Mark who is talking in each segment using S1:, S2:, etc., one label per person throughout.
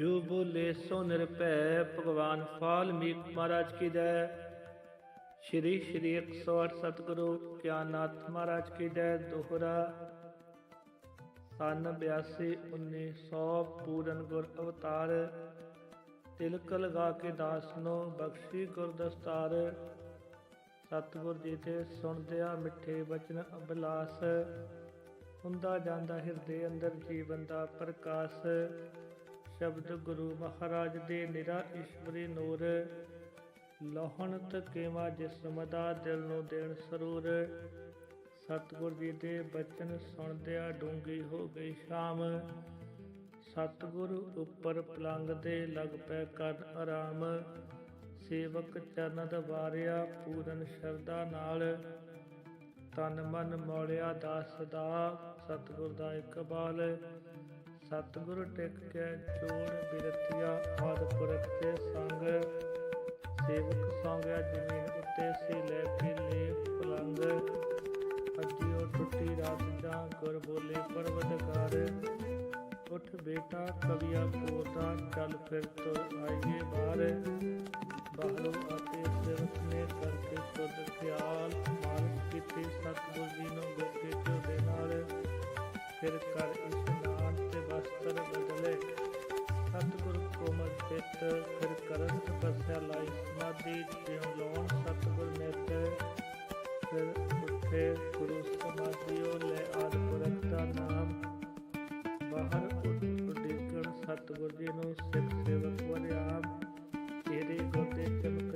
S1: ਜੋ ਬੋਲੇ ਸੋ ਨਿਰਭੈ, ਭਗਵਾਨ ਵਾਲਮੀਕ ਮਹਾਰਾਜ ਕੀ ਜੈ। ਸ਼੍ਰੀ ਸ਼੍ਰੀ 108 ਸਤਿਗੁਰੂ ਗਿਆਨਨਾਥ ਮਹਾਰਾਜ ਕੀ ਜੈ, ਦੋਹਰਾ। ਸਨ 82 1900 ਪੂਰਨ ਗੁਰ ਅਵਤਾਰ। ਤਿਲਕ ਲਗਾ ਕੇ ਦਾਸ ਨੂੰ ਬਖਸ਼ੀ ਗੁਰ ਦਸਤਾਰ। ਸਤਿਗੁਰ ਜੀ ਤੇ ਸੁਣਦਿਆਂ ਮਿੱਠੇ ਬਚਨ ਅਬਲਾਸ ਹੁੰਦਾ ਜਾਂਦਾ ਹਿਰਦੇ ਅੰਦਰ ਜੀਵਨ ਦਾ ਪ੍ਰਕਾਸ਼। ਸ਼ਬਦ ਗੁਰੂ ਮਹਾਰਾਜ ਦੇ ਨਿਰਾ ਈਸ਼ਵਰੀ ਨੂਰ। ਲੋਹਣ ਤਕੇਵਾ ਜਿਸਮ ਦਾ ਦਿਲ ਨੂੰ ਦੇਣ ਸਰੂਰ। ਸਤਿਗੁਰ ਜੀ ਦੇ ਬਚਨ ਸੁਣਦਿਆਂ ਡੂੰਗੀ ਹੋ ਗਈ ਸ਼ਾਮ। ਸਤਿਗੁਰ ਉੱਪਰ ਪਲੰਗ ਦੇ ਲਗ ਪੈ ਕਰ ਆਰਾਮ। ਸੇਵਕ ਚਰਨ ਦਵਾਰਿਆ ਪੂਰਨ ਸ਼ਰਧਾ ਨਾਲ। ਤਨ ਮਨ ਮੋੜਿਆ ਦਾਸ ਦਾ ਸਤਿਗੁਰ ਦਾ ਇਕਬਾਲ। ਸਤਿਗੁਰ ਟਿਕ ਕੇ ਚੋੜ ਬਿਰਤੀਆ ਆਦ ਪੁਰਖ ਦੇ ਸੰਗ। ਸੇਵਕ ਸੌਂਗਿਆ ਜ਼ਮੀਨ ਉੱਤੇ ਸੀ ਲੈ ਕੇ ਲੇ ਪਲੰਗ। ਅੱਜਿਓ ਟੁੱਟੀ ਰਾਤ ਜਾਂ ਗੁਰ ਬੋਲੇ ਪਰਵਤਕਾਰ। ਉਠ ਬੇਟਾ, ਕਵੀਆ, ਪੋਤਾ, ਚੱਲ ਫਿਰ ਤੁਰ ਆਈਏ ਬਾਹਰ। ਬਾਹਰੋਂ ਆਤੇ ਸੇਵਕ ਨੇ ਕਰਕੇ ਸੁਧ ਖਿਆਲ। ਮਾਰਗ ਕੀਤੇ ਸਤਿਗੁਰ ਜੀ ਨੂੰ ਗੋਕੇ ਝੋਲੇ ਨਾਲ। ਫਿਰ ਕਰ ਇਸ਼ਨਾਨ ਫਿਰ ਕਰਨ ਤਪੱਸਿਆ ਲਾਈ ਸਮਾਧੀ ਜਿਉ ਲਾਉਣ ਸਤਿਗੁਰ ਨਿਤ ਫਿਰ ਉੱਠੇ ਗੁਰੂ ਸਮਾਧਿਓ ਲੈ ਆਦ ਦਾ ਨਾਮ। ਬਾਹਰ ਉਡੀਕਣ ਸਤਿਗੁਰ ਜੀ ਨੂੰ ਸਿੱਖ ਸੇਵਕ ਵਰਿਆਮ ਤੇਰੇ ਗੋਡੇ ਚਮਕ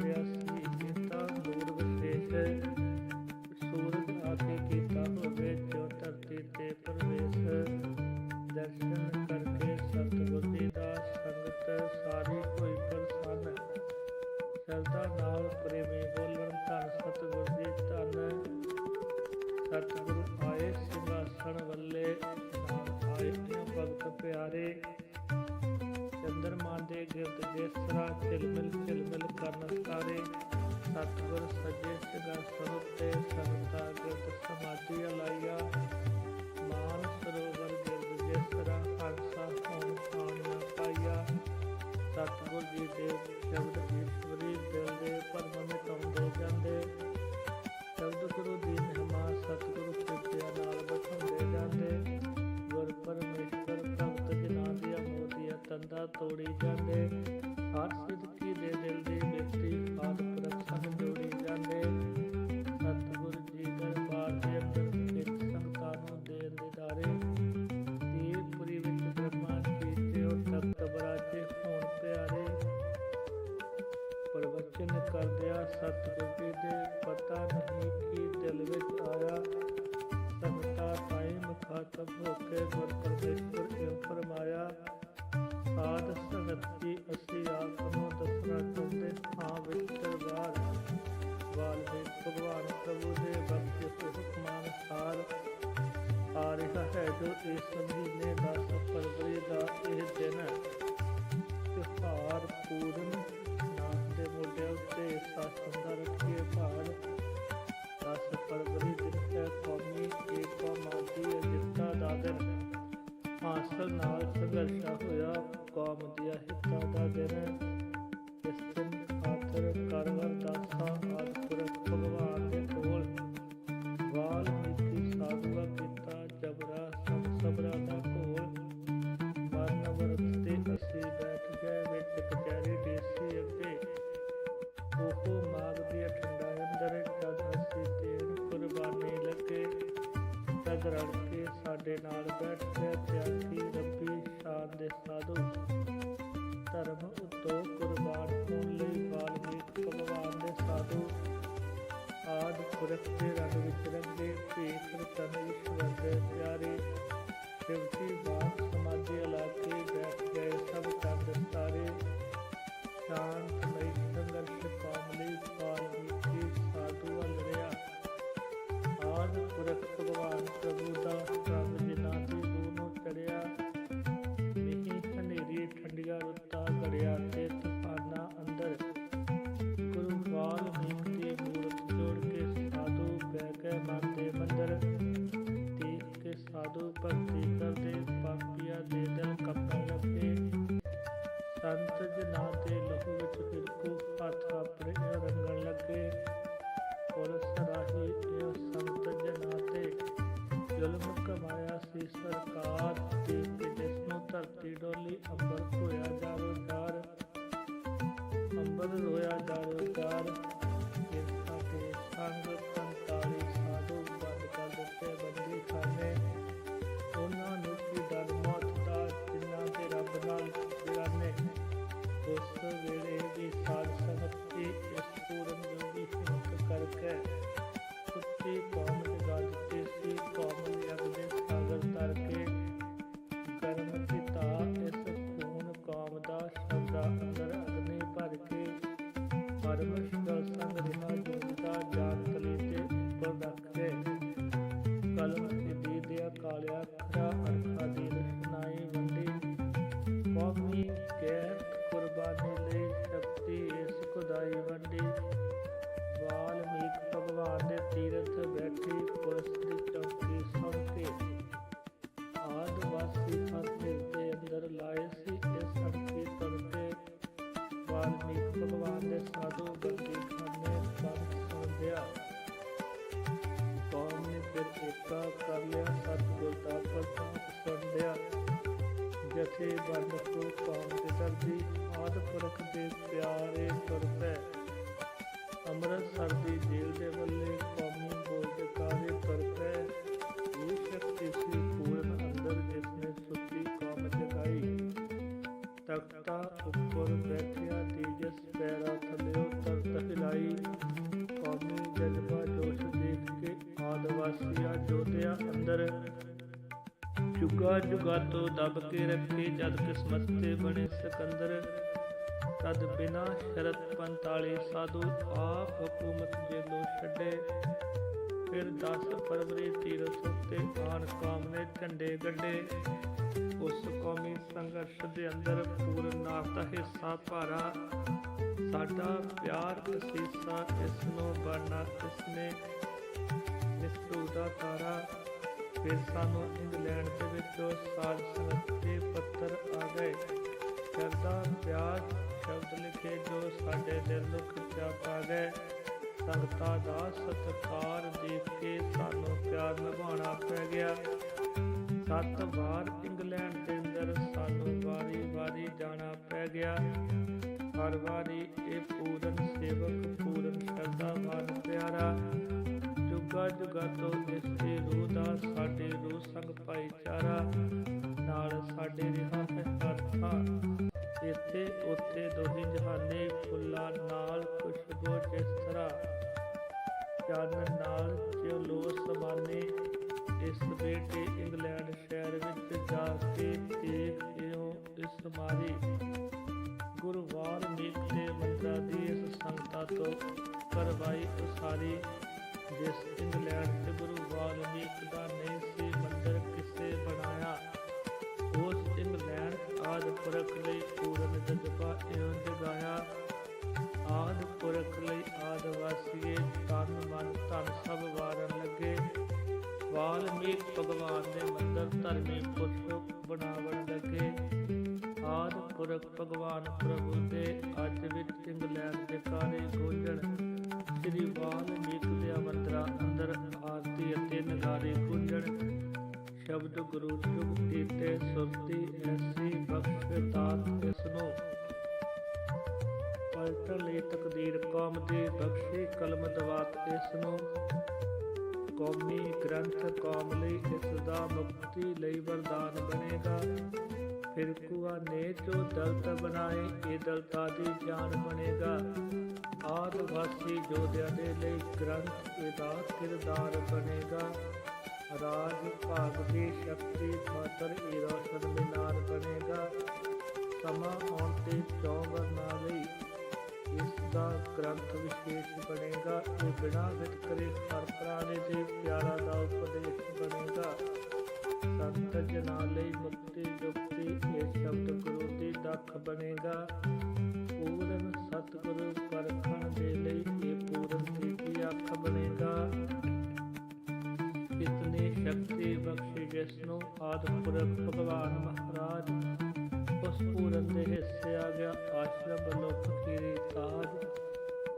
S1: ਜੀ ਦੇ ਸ਼ਬਦ ਈਸ਼ਵਰੀ ਦਿਲ ਦੇ ਭਰਮ ਮਿਟਾਉਂਦੇ ਜਾਂਦੇ। ਸ਼ਬਦ ਗੁਰੂ ਦੀ ਮਹਿਮਾ ਸਤਿਗੁਰੂ ਕਿਰਪਾ ਨਾਲ ਬਖਾਉਂਦੇ ਜਾਂਦੇ। ਗੁਰ ਪਰਮੇਸ਼ਰ ਭਗਤ ਜਨਾਂ ਦੀਆਂ ਮੋਤੀਆਂ ਤੰਦਾ ਤੋੜੀ ਜਾਂਦੇ। ਹਰ ਸਿੱਧਕੀ ਦੇ ਦਿਲ ਦੀ ਬੇਟੀ ਮੁਖਾਤਬ ਹੋ ਕੇ ਗੁਰ ਪਰਮੇਸ਼ਵਰ ਇਉਂ ਫਰਮਾਇਆ, ਸਾਧ ਸੰਗਤ ਜੀ ਅਸੀਂ ਆਪ ਨੂੰ ਦੱਸਣਾ ਚਾਹੁੰਦੇ ਹਾਂ ਵਿੱਚ ਦਰਬਾਰ ਵਾਲਮੀਕ ਭਗਵਾਨ ਪ੍ਰਭੂ ਦੇ ਬਖਸ਼ੇ ਹੁਕਮਾਂ ਅਨੁਸਾਰ ਆ ਰਿਹਾ ਹੈ, ਜੋ ਇਸ ਮਹੀਨੇ 10 ਫਰਵਰੀ ਦਾ ਇਹ ਦਿਨ ਹੈ। ਤਿਉਹਾਰ ਪੂਰਨ ਹਾਸਲ ਨਾਲ ਸੰਘਰਸ਼ਾ ਹੋਇਆ, ਕੌਮ ਦੀਆਂ ਹਿੱਤਾਂ ਦਾ ਦਿਨ ਹੈ। ਇਸ ਕਰਵਰ ਦਾਸਾ ਆਦਿਪੁਰਖ ਭਗਵਾਨ ਦੇ ਕੋਲ ਵਾਲਮੀਕੀ ਸਾਧੂਆ ਕੀਤਾ, ਜਬਰਾ ਸਭ ਸਬਰਾ ਦਾ ਘੋਲ ਮਰਨ ਵਰਤ ਤੇ ਅਸੀਂ ਬੈਠ ਗਏ, ਵਿੱਚ ਕਚਹਿਰੀ ਡੀਸੀ ਅੱਗੇ ਉਹ ਮਾਗ ਦੀ ਠੰਡਾ ਅੰਦਰ ਜਦ ਅਸੀਂ ਦੇਣ ਕੁਰਬਾਨੀ ਲੱਗੇ, ਤਦ ਰਲ ਸ਼ਿਵਜੀ ਬਾਤ ਸਮਾਧੀ ਇਲਾਕੇ ਬੈਠ ਗਏ ਸਭ ਕੰਦ ਸਾਰੇ ਸ਼ਾਂਤਮਈ ਸੰਘਰਸ਼ ਕੌਮ ਲਈ ਵਾਲਮੀਕੀ ਸਾਧੂ ਵੱਲ ਰਿਹਾ ਆਦ ਪੁਰਖ ਭਗਵਾਨ ਪ੍ਰਭੂ right there. ਜਥੇ ਬੰਦ ਕੋ ਕੌਮ ਦੇ ਦਰਦੀ ਆਦ ਪੁਰਖ ਦੇ ਪਿਆਰੇ ਤੁਰ ਪੈ ਅੰਮ੍ਰਿਤਸਰ ਦੀ ਜੇਲ੍ਹ ਦੇ ਵੱਲੇ ਜੁਗਾ ਦਬ ਕੇ ਰੱਖੇ, ਜਦ ਕਿਸਮਤ ਤੇ ਬਣੇ ਸਿਕੰਦਰ। ਤਦ ਬਿਨਾ ਸ਼ਰਤ 45 ਸਾਧੂ ਆਪ ਹਕੂਮਤ ਜੇਲੋਂ ਛੱਡੇ। ਫਿਰ 10 ਫਰਵਰੀ 1300 ਤੇ ਆਨ ਕੌਮ ਝੰਡੇ ਗੱਡੇ। ਉਸ ਕੌਮੀ ਸੰਘਰਸ਼ ਦੇ ਅੰਦਰ ਪੂਰਨਾਥ ਦਾ ਹਿੱਸਾ ਭਾਰਾ। ਸਾਡਾ ਪਿਆਰ ਅਸੀਸਾ, ਇਸ ਨੂੰ ਬਣਨਾ ਇਸਨੇ ਇਸ ਦਾ ਤਾਰਾ ਫਿਰ ਸਾਨੂੰ ਇੰਗਲੈਂਡ ਦੇ ਵਿੱਚ ਸਾਜ ਸੰਗਤ ਪੱਤਰ ਆ ਗਏ। ਕਰਦਾ ਪਿਆਰ ਸ਼ਬਦ ਲਿਖੇ ਜੋ ਸਾਡੇ ਦਿਲ ਨੂੰ ਖਿੱਚਾ ਪਾ ਗਏ। ਸੰਗਤਾਂ ਦਾ ਸਤਿਕਾਰ ਦੇਖ ਕੇ ਸਾਨੂੰ ਪਿਆਰ ਨਿਭਾਉਣਾ ਪੈ ਗਿਆ। ਸੱਤ ਵਾਰ ਇੰਗਲੈਂਡ ਦੇ ਅੰਦਰ ਸਾਨੂੰ ਵਾਰੀ ਵਾਰੀ ਜਾਣਾ ਪੈ ਗਿਆ। ਹਰ ਵਾਰੀ ਇਹ ਪੂਰਨ ਸੇਵਕ, ਪੂਰਨ ਸ਼ਰਧਾਵਾਨ ਪਿਆਰਾ। ਜੁਗਾ ਜੁਗਾ ਤੋਂ ਇਸ ਰੂਹ ਦਾ ਸਾਡੇ ਰੂਹ ਸੰਗ ਭਾਈਚਾਰਾ, ਨਾਲ ਸਾਡੇ ਰਿਹਾ ਹੈ ਹਰ ਇੱਥੇ, ਉੱਥੇ ਦੋਹੀ ਜਹਾਨੇ ਫੁੱਲਾਂ ਨਾਲ ਖੁਸ਼ਬੂ ਜਿਸ ਤਰ੍ਹਾਂ। ਚਾਨਣ ਨਾਲ ਚਲੋ ਸਮਾਨੇ, ਇਸ ਬੇਟੇ ਇੰਗਲੈਂਡ ਸ਼ਹਿਰ ਵਿੱਚ ਜਾ ਕੇ ਦੇਖ ਇਸ ਮਾਰੀ। ਗੁਰੂ ਵਾਲਮੀਕ ਦੇ ਦੀ ਇਸ ਸੰਗਤਾਂ ਤੋਂ ਕਰਵਾਈ ਉਸਾਰੀ। ਜਿਸ ਇੰਗਲੈਂਡ ਗੁਰੂ ਵਾਲਮੀਕ ਦਾ ਨਹੀਂ ਸੀ ਮੰਦਰ ਕਿਸੇ ਬਣਾਇਆ, ਉਸ ਇੰਗਲੈਂਡ ਆਦ ਪੁਰਖ ਲਈ ਪੂਰਨ ਜਜ਼ਬਾ ਇਉਂ ਜਗਾਇਆ ਆਦ ਪੁਰਖ ਲਈ ਆਦ ਵਾਸੀਏ ਤਨ ਮਨ ਧਨ ਸਭ ਵਾਰਨ ਲੱਗੇ। ਵਾਲਮੀਕ ਭਗਵਾਨ ਦੇ ਮੰਦਰ ਧਰਮੀ ਪੁਰਖ ਬਣਾਵਣ ਲੱਗੇ। ਆਦ ਪੁਰਖ ਭਗਵਾਨ ਪ੍ਰਭੂ ਦੇ ਅੱਜ ਵਿੱਚ ਇੰਗਲੈਂਡ ਦੇ ਕਾਰੇ ਗੋਜਣ ਸ੍ਰੀ ਵਾਲਮੀਕ ਦੇ ਸ਼ਬਦ ਗੁਰੂ ਚੁਗ ਕੀਤੇ ਸੁਰਤੀ ਐਸੀ ਬਖਸ਼ ਦਾਤ ਇਸ ਪਲਟਣ ਲਈ ਤਕਦੀਰ ਕੌਮ ਦੀ ਬਖਸ਼ੀ ਕਲਮ ਦਵਾਤ ਇਸ ਕੌਮੀ ਗ੍ਰੰਥ ਕੌਮ ਲਈ ਇਸ ਦਾ ਮੁਕਤੀ ਲਈ ਵਰਦਾਨ ਬਣੇਗਾ। ਫਿਰਕੂਆ ਨੇ ਜੋ ਦਲਤ ਬਣਾਏ, ਇਹ ਦਲਤਾ ਦੀ ਜਾਨ ਬਣੇਗਾ। ਆਦਿ ਵਾਸੀ ਜੋਧਿਆਂ ਦੇ ਲਈ ਗ੍ਰੰਥ ਇਹਦਾ ਕਿਰਦਾਰ ਬਣੇਗਾ। ਰਾਜ ਭਾਗ ਦੀ ਸ਼ਕਤੀ ਖਾਤਰ ਇਹ ਰੋਸ਼ਨ ਮਿਨਾਰ ਬਣੇਗਾ। ਸਮਾਂ ਆਉਣ ਤੇ ਚੌਵਰ ਨਾ ਲਈ ਇਸ ਦਾ ਗ੍ਰੰਥ ਵਿਸ਼ੇਸ਼ ਬਣੇਗਾ। ਇਹ ਬਿਨਾ ਵਿਤਕਰੇ ਹਰ ਦੇ ਪਿਆਰਾ ਦਾ ਉਪਦੇਸ਼ ਬਣੇਗਾ। ਸੰਤ ਜਨਾਂ ਲਈ ਮੁਕਤੀ ਜੁਗਤੀ, ਇਹ ਸ਼ਬਦ ਗੁਰੂ ਦੀ ਦਖ ਬਣੇਗਾ। ਪੂਰਨ ਸਤਿਗੁਰੂ ਪਰਖਣ ਦੇ ਲਈ ਇਹ ਪੂਰਨ ਦੀ ਅੱਖ ਬਣੇਗਾ। ਇਤਨੀ ਸ਼ਕਤੀ ਬਖਸ਼ੀ ਜਿਸ ਨੂੰ ਆਦਿਪੁਰਖ ਭਗਵਾਨ ਮਹਾਰਾਜ ਉਸ ਪੂਰਨ ਦੇ ਹਿੱਸੇ ਆ ਗਿਆ, ਆਸ਼ਰਮ ਲੋਕ ਕੀਰੀ ਤਾਜ।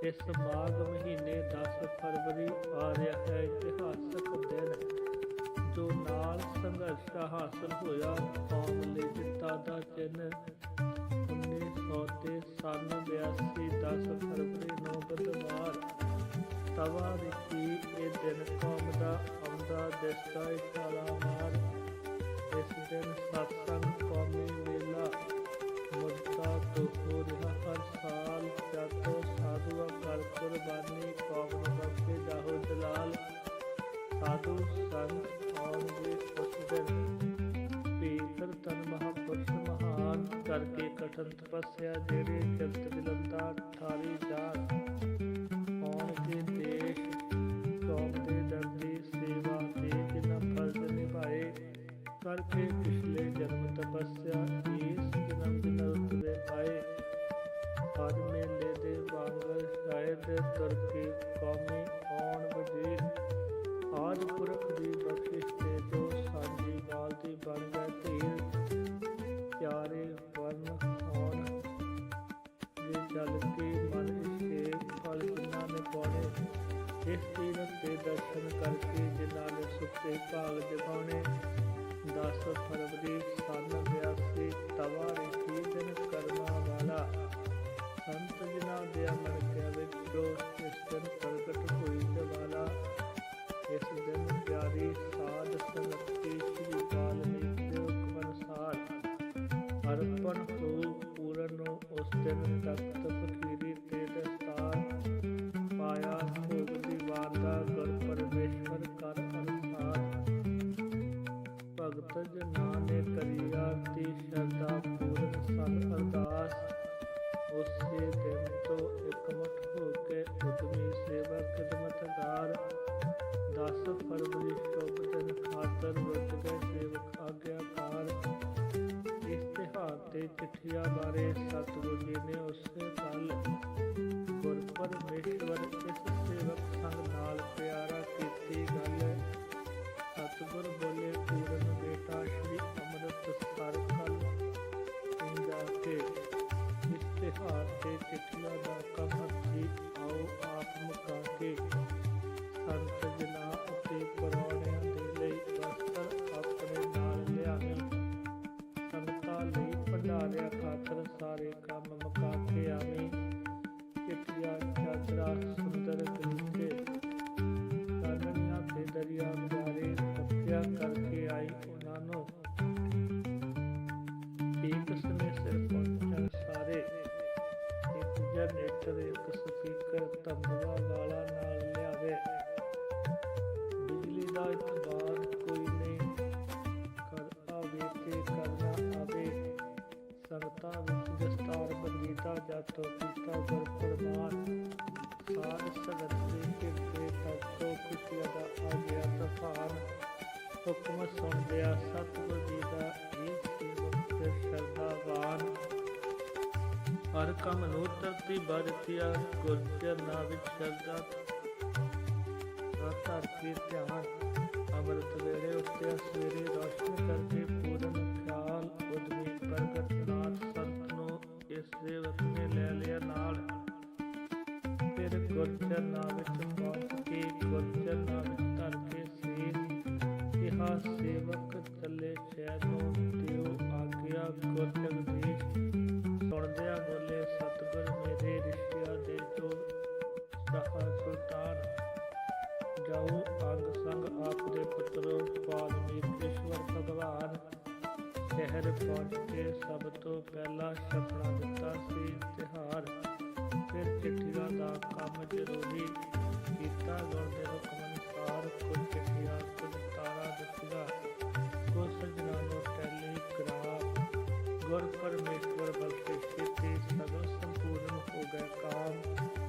S1: ਇਸ ਮਾਘ ਮਹੀਨੇ 10 ਫਰਵਰੀ ਆ ਰਿਹਾ ਹੈ, ਇਤਿਹਾਸਕ ਦਿਨ। ਜੋ ਨਾਲ ਸੰਘਰਸ਼ ਹਾਸਲ ਹੋਇਆ, ਕੌਮ ਲਈ ਜਿੱਤਾਂ ਦਾ ਚਿੰਨ 1900 ਤੇ ਸੰਨ 82 10 ਫਰਵਰੀ ਨੂੰ ਬੁੱਧਵਾਰ। ਤਵਾ ਰਿਤੀ ਇਹ ਦਿਨ ਕੌਮ ਦਾ ਆਉਂਦਾ ਦਿਸਦਾ ਇਸ਼ਾਰਾ ਇਸ ਦਿਨ ਸਤਸੰਗ ਕੌਮੀ ਮੇਲਾ ਮੁਰਦਾ ਤੋਂ ਹੋ ਰਿਹਾ। ਹਰ ਸਾਲ ਜਦ ਸਾਧੂਆਂ ਕਰ ਕੁਰਬਾਨੀ ਕੌਮ ਬਖਸ਼ੇ ਜਾਹੋ ਜਲਾਲ, ਸਾਧੂ ਸੰਤ ਆਉਣਗੇ ਉਸ ਦਿਨ। ਪੀਤਰ ਤਨ ਮਹਾਪੁਰਸ਼ ਮਹਾਨ ਕਰਕੇ ਕਠਨ ਤਪੱਸਿਆ ਜਿਹੜੇ ਜਗਤ ਬਿਲੰਦਾ ਠਾਰੀ ਜਾਨ ਕਰਕੇ ਪਿਛਲੇ ਜਨਮ ਤਪੱਸਿਆ ਇਸ ਜਨਮ ਦਿਨ ਉਤਰੇ ਆਏ। ਹਰ ਮੇਲੇ ਦੇ ਵਾਂਗਰ ਸ਼ਾਇਦ ਤੁਰ ਕੌਮੀ ਆਉਣ ਵਜੀਰ ਆਜ ਪੁਰਖ ਦੀ ਬਖਸ਼ਿਸ਼ ਤੇ ਜੋ ਸਾਂਝੀ ਵਾਲ ਦੀ ਬਣ ਗਏ ਧੀਰ ਪਿਆਰੇ ਵਰਨ ਹੋਣ ਜੇ ਜਲ ਕੇ ਮਨ ਇਸੇ ਫਲ ਜਿਨ੍ਹਾਂ ਨੇ ਪਾਉਣੇ ਇਸ ਤੀਰਥ ਦੇ ਦਰਸ਼ਨ ਕਰਕੇ ਜਿਨ੍ਹਾਂ ਨੇ ਸੁੱਤੇ ਭਾਗ ਜਗਾਉਣੇ। ਦਸ ਫਰਵਰੀ ਸੰਨ 82 ਤਵਾ ਰਿਤੀ ਦਿਨ ਵਾਲਾ। ਸੰਤ ਜਿਨ੍ਹਾਂ ਦੇ ਅਮਰ ਕੇ ਵਿੱਚੋਂ ਇਸ ਉਸੇ ਦਿਨ ਤੋਂ ਇਕਮਠ ਹੋ ਕੇ ਉਦਮੀ ਸੇਵਾ ਖਿਦਮਤਗਾਰ 10 ਫਰਵਰੀ ਸ਼ੁਭ ਦਿਨ ਖਾਤਰ ਰੁੱਝ ਗਏ ਸੇਵਕ, ਆਗਿਆਕਾਰ। ਇਸ ਤਿਉਹਾਰ ਤੇ ਚਿੱਠੀਆਂ ਬਾਰੇ ਸਤਿਗੁਰੂ ਜੀ ਨੇ ਉਸੇ ਕੱਲ ਗੁਰ ਇਸ ਸੇਵਕ ਸੰਗ ਨਾਲ ਪਿਆਰਾ ਕੀਤੀ ਗੱਲ ਕੀਤਾ ਗੁਰ ਸਾਰ ਸਗਤ ਦੇ ਕਿਰਤੇ ਤੱਕੋ ਖੁਸ਼ੀਆਂ ਦਾ ਆ ਗਿਆ ਤੂਫਾਨ ਹੁਕਮ ਸੁਣਦਿਆ ਸਤਿਗੁਰ ਜੀ ਦਾ ਇਹ ਸੇਵਕ ਤੇ ਸ਼ਰਧਾਵਾਨ ਹਰ ਕੰਮ ਨੂੰ ਤਰਤੀ ਬਰਤਿਆ ਗੁਰ ਚਰਨਾਂ ਵਿੱਚ ਸ਼ਰਧਾ ਧਰ ਕੇ ਧਿਆਨ। ਅੰਮ੍ਰਿਤ ਵੇਲੇ ਉੱਤੇ ਸਵੇਰੇ ਰੋਸ਼ਨ ਕਰਕੇ ਪੂਰਨ ਖਿਆਲ, ਉਦਮੀ ਪ੍ਰਗਟ ਨਾਥ ਸੰਤ ਨੂੰ ਇਸ ਸੇਵਕ ਗੁਰਚਰਨਾਂ ਵਿੱਚ ਪਹੁੰਚ ਕੇ ਗੁਰਚਰਨਾਂ ਵਿੱਚ ਧਰ ਕੇ ਸੀਸ ਕਿਹਾ ਸੇਵਕ ਚੱਲੇ ਸ਼ਹਿਰ ਨੂੰ ਦਿਓ ਆਗਿਆ। ਗੁਰ ਜਗਦੀਸ਼ ਸੁਣਦਿਆਂ ਬੋਲੇ, ਸਤਿਗੁਰ ਮੇਰੇ ਰਿਸ਼ਿਆ ਦੇ ਜੋ ਸਹਾ ਸੁਲਤਾਨ, ਜਾਓ ਅੰਗ ਸੰਗ ਆਪ ਦੇ ਪੁੱਤਰੋ ਵਾਲਮੀਕੇਸ਼ਵਰ ਭਗਵਾਨ। ਸ਼ਹਿਰ ਪਹੁੰਚ ਕੇ ਸਭ ਤੋਂ ਪਹਿਲਾਂ ਛਪਣਾ ਦਿੱਤਾ ਸੀ ਤਿਹਾਰ। ਫਿਰ ਚਿੱਠੀਆਂ ਦਾ ਕੰਮ ਜ਼ਰੂਰੀ ਕੀਤਾ। ਗੁਰ ਦੇ ਹੁਕਮ ਅਨੁਸਾਰ ਕੁਝ ਚਿੱਠੀਆਂ ਕੁਝ ਤਾਰਾ ਦਿੱਤੀਆਂ। ਕੁਝ ਸਜਣਾ ਨੂੰ ਟੈਲੀਗ੍ਰਾਫ। ਗੁਰ ਪਰਮੇਸ਼ਵਰ ਬਖਸ਼ੇ ਛੇਤੀ ਸਗੋਂ ਸੰਪੂਰਨ ਹੋ ਗਏ ਕਾਮ।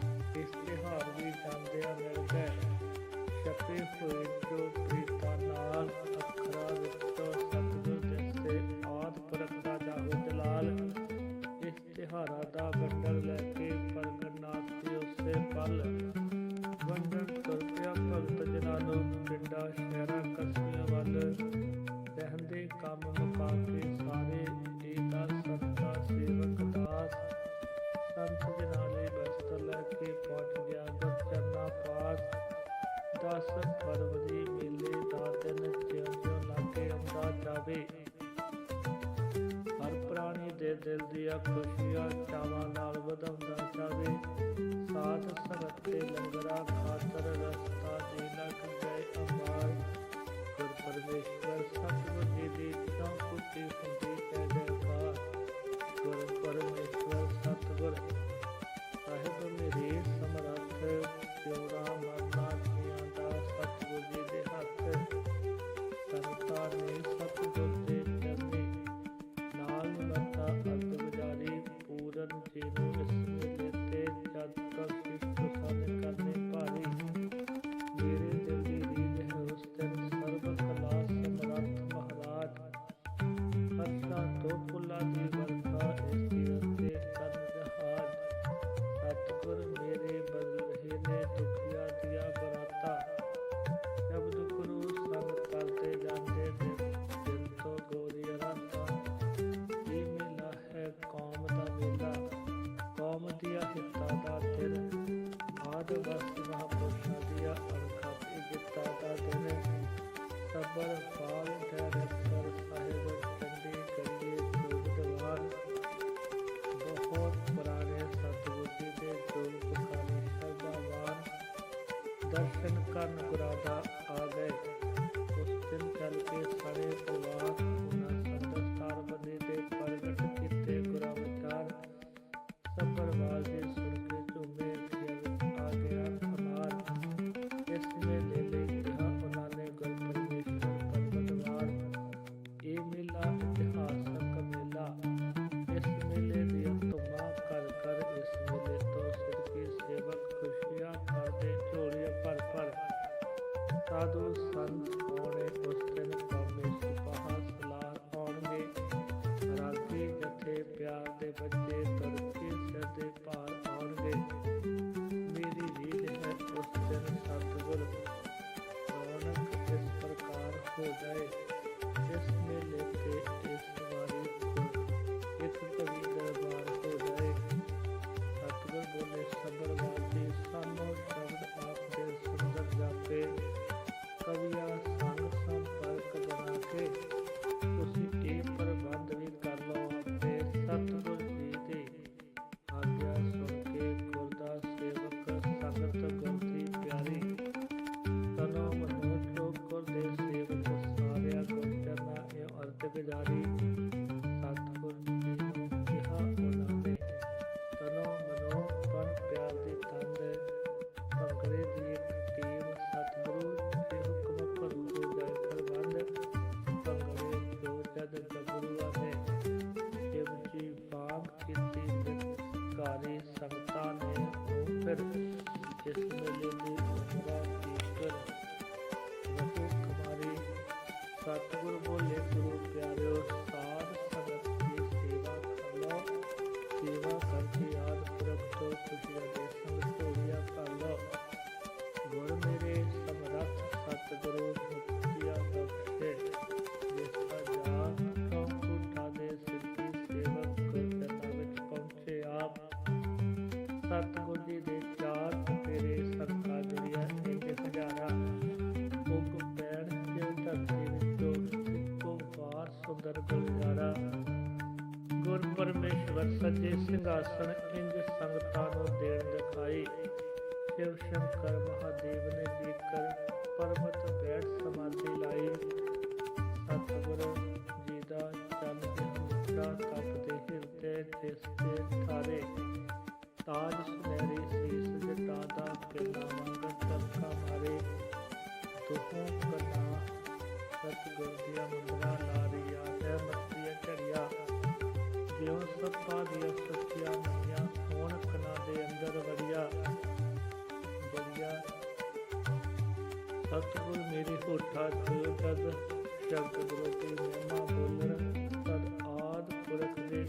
S1: ਬਸ ਫਰਵਰੀ ਮੇਲੇ ਦਾ ਦਿਨ ਜਿਉਂ ਜਿਉਂ ਲਾਗੇ ਆਉਂਦਾ ਜਾਵੇ। ਹਰ ਪ੍ਰਾਣੀ ਦੇ ਦਿਲ ਦੀਆਂ ਖੁਸ਼ੀਆਂ ਚਾਵਾਂ ਨਾਲ ਵਧਾਉਂਦਾ ਜਾਵੇ। ਸਾਧ ਸੰਗਤ ਤੇ ਲੰਗਰਾਂ ਖਾਤਰ ਰਸਤਾ ਦੇ ਲੱਗ ਗਏ ਅਮਾਰ। ਗੁਰ ਪਰਮੇਸ਼ਵਰ ਸਤਿਗੁਰ ਜੀ ਦੀ ਤਾਂ ਕੁੱਤੇ ਸੰਦੇ ਪੈਦਾ ਕਰ ਗੁਰ ਪਰਮੇਸ਼ਵਰ ਸਤਿਗੁਰ वस्तुतः पुरुषों दिया अनुखाति जिताता देने सबर फाल ठहर कर साहिब चंडी गंगे जोगदवान बहुत पुराने सतगुरु के जोग खानी श्रद्धावान दर्शन करन गुरादा ਸਾਧੂ ਸੰਤ benefit. Just ਪਰਮੇਸ਼ਵਰ ਸੱਜੇ ਸਿੰਘਾਸਣ ਇੰਜ ਸੰਗਤਾਂ ਨੂੰ ਦੇਣ ਦਿਖਾਈ ਸ਼ਿਵ ਸ਼ੰਕਰ ਮਹਾਦੇਵ ਨੇ ਜੀਕਰ ਪਰਮਤ ਬੈਠ ਸਮਾਧੀ ਲਾਈ, ਸਤਿਗੁਰੂ ਜੀ ਦਾ ਚੰਨ ਦਾ ਤਪਦੇ ਹਿਰਦੇ ਤਿਸ ਤੇ ਥਾਰੇ ਤਾਜ ਸੁਨਹਿਰੀ ਸੀਸ ਜਟਾ ਦਾ ਕਿਰਨਾ ਮੰਗਣ ਤਲਕਾ ਮਾਰੇ। ਤੁਹੋਂ ਕਰਨਾ ਸਤਿਗੁਰੂ ਜੀ ਅਮਰ ਰੱਬਾ ਦੀਆਂ ਸੱਚੀਆਂ ਮੰਨਿਆ ਹੋਣ ਕਨਾ ਦੇ ਅੰਦਰ ਵਧੀਆ ਵੜਿਆ ਸਤਿਗੁਰ ਮੇਰੀ ਹੋਠਾਂ 'ਚ ਤਦ ਸ਼ਬਦ ਬੋਲੇ ਮਹਿਮਾ ਬੋਲਣ ਤਦ ਆਦ ਪੁਰਖ ਦੇ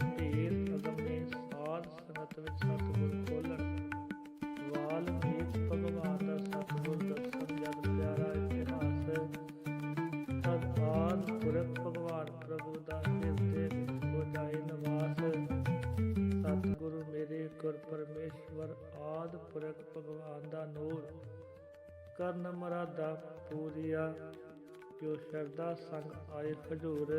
S1: ਕਰਨ ਮਰਾਦਾ ਪੂਰੀਆ ਜੋ ਸ਼ਰਦਾ ਸੰਗ ਆਏ ਹਜੂਰ